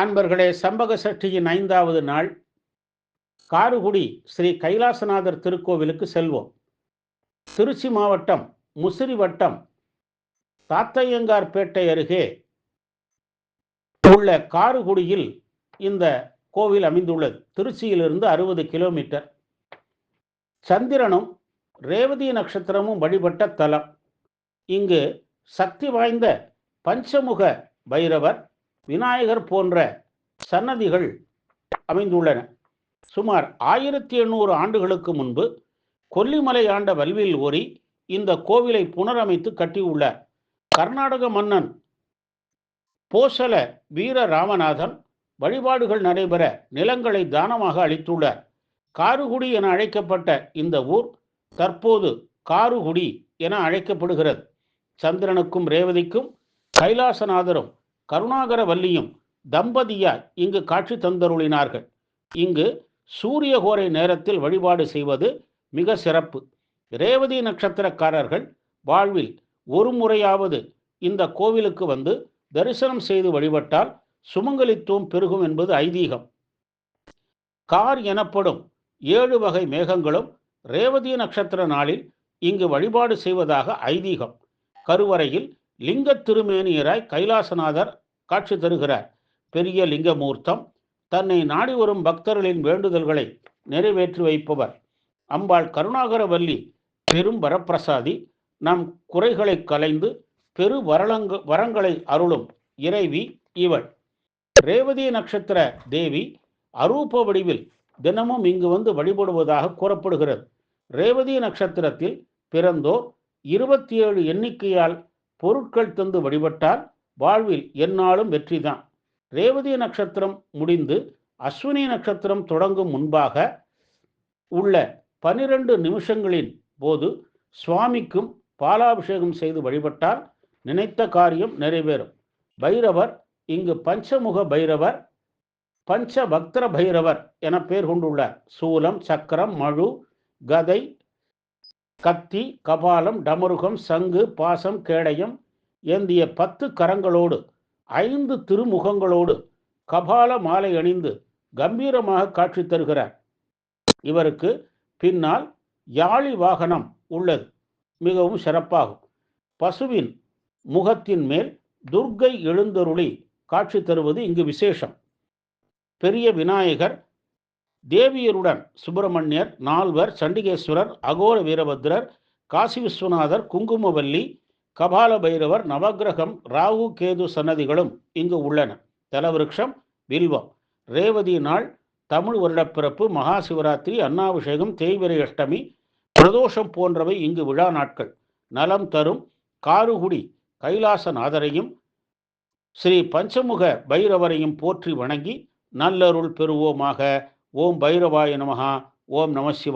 அன்பர்களே சம்பக சஷ்டியின் ஐந்தாவது நாள். காருகுடி ஸ்ரீ கைலாசநாதர் திருக்கோவிலுக்கு செல்வோம். திருச்சி மாவட்டம் முசிறி வட்டம் தாத்தையங்கார்பேட்டை அருகே உள்ள காருகுடியில் இந்த கோவில் அமைந்துள்ளது. திருச்சியிலிருந்து அறுபது கிலோமீட்டர். சந்திரனும் ரேவதி நட்சத்திரமும் வழிபட்ட தலம். இங்கு சக்தி வாய்ந்த பஞ்சமுக பைரவர் விநாயகர் போன்ற சன்னதிகள் அமைந்துள்ளன. சுமார் ஆயிரத்தி எண்ணூறு ஆண்டுகளுக்கு முன்பு கொல்லிமலை ஆண்ட வல்வில் ஓரி இந்த கோவிலை புனரமைத்து கட்டியுள்ளார் கர்நாடக மன்னன் போசல வீர ராமநாதன் வழிபாடுகள் நடைபெற நிலங்களை தானமாக அளித்துள்ளார் காருகுடி என அழைக்கப்பட்ட இந்த ஊர் தற்போது காருகுடி என அழைக்கப்படுகிறது. சந்திரனுக்கும் ரேவதிக்கும் கைலாசநாதரும் கருணாகர வல்லியும் தம்பதியார் இங்கு காட்சி தந்தருளினார்கள். இங்கு சூரியகோரை நேரத்தில் வழிபாடு செய்வது மிக சிறப்பு. ரேவதி நட்சத்திரக்காரர்கள் வாழ்வில் ஒரு முறையாவது இந்த கோவிலுக்கு வந்து தரிசனம் செய்து வழிபட்டால் சுமங்கலித்துவம் பெருகும் என்பது ஐதீகம். கார் எனப்படும் ஏழு வகை மேகங்களும் ரேவதி நட்சத்திர நாளில் இங்கு வழிபாடு செய்வதாக ஐதீகம். கருவறையில் லிங்க திருமேனியராய் கைலாசநாதர் காட்சி தருகிறார். பெரிய லிங்கமூர்த்தம் தன்னை நாடி வரும் பக்தர்களின் வேண்டுதல்களை நிறைவேற்றி வைப்பவர். அம்பாள் கருணாகரவல்லி பெரும் வரப்பிரசாதி. நம் குறைகளை கலைந்து பெரு வரலங்க வரங்களை அருளும் இறைவி இவள். ரேவதி நட்சத்திர தேவி அரூப வடிவில் தினமும் இங்கு வந்து வழிபடுவதாக கூறப்படுகிறது. ரேவதி நட்சத்திரத்தில் பிறந்தோர் இருபத்தி ஏழு எண்ணிக்கையால் பொருட்கள் தந்து வழிபட்டால் வாழ்வில் எந்நாளும் வெற்றிதான் ரேவதி நட்சத்திரம் முடிந்து அஸ்வினி நட்சத்திரம் தொடங்கும் முன்பாக உள்ள பனிரெண்டு நிமிஷங்களின் போது சுவாமிக்கும் பாலாபிஷேகம் செய்து வழிபட்டால் நினைத்த காரியம் நிறைவேறும். பைரவர் இங்கு பஞ்சமுக பைரவர் பஞ்ச பக்தர பைரவர் என பெயர் கொண்டுள்ளார் சூலம் சக்கரம் மழு கதை கத்தி கபாலம் டமருகம் சங்கு பாசம் கேடயம் ஏந்திய பத்து கரங்களோடு ஐந்து திருமுகங்களோடு கபால மாலை அணிந்து கம்பீரமாக காட்சி தருகிறார். இவருக்கு பின்னால் யாழி வாகனம் உள்ளது. மிகவும் சிறப்பாகும். பசுவின் முகத்தின் மேல் துர்க்கை எழுந்தருளி காட்சி தருவது இங்கு விசேஷம். பெரிய விநாயகர் தேவியருடன் சுப்பிரமணியர் நால்வர் சண்டிகேஸ்வரர் அகோர வீரபத்ரர் காசி விஸ்வநாதர் குங்குமவல்லி கபால பைரவர் நவகிரகம் ராகு கேது சன்னதிகளும் இங்கு உள்ளன. தலவிருஷம் வில்வம். ரேவதி நாள் தமிழ் வருடப்பிறப்பு மகா சிவராத்திரி அன்னாபிஷேகம் தேய்பிரை அஷ்டமி பிரதோஷம் போன்றவை இங்கு விழா நாட்கள். நலம் தரும் காருகுடி கைலாசநாதரையும் ஸ்ரீ பஞ்சமுக பைரவரையும் போற்றி வணங்கி நல்லருள் பெறுவோமாக. ஓம் பைரவாய நமகா ஓம் நம சிவ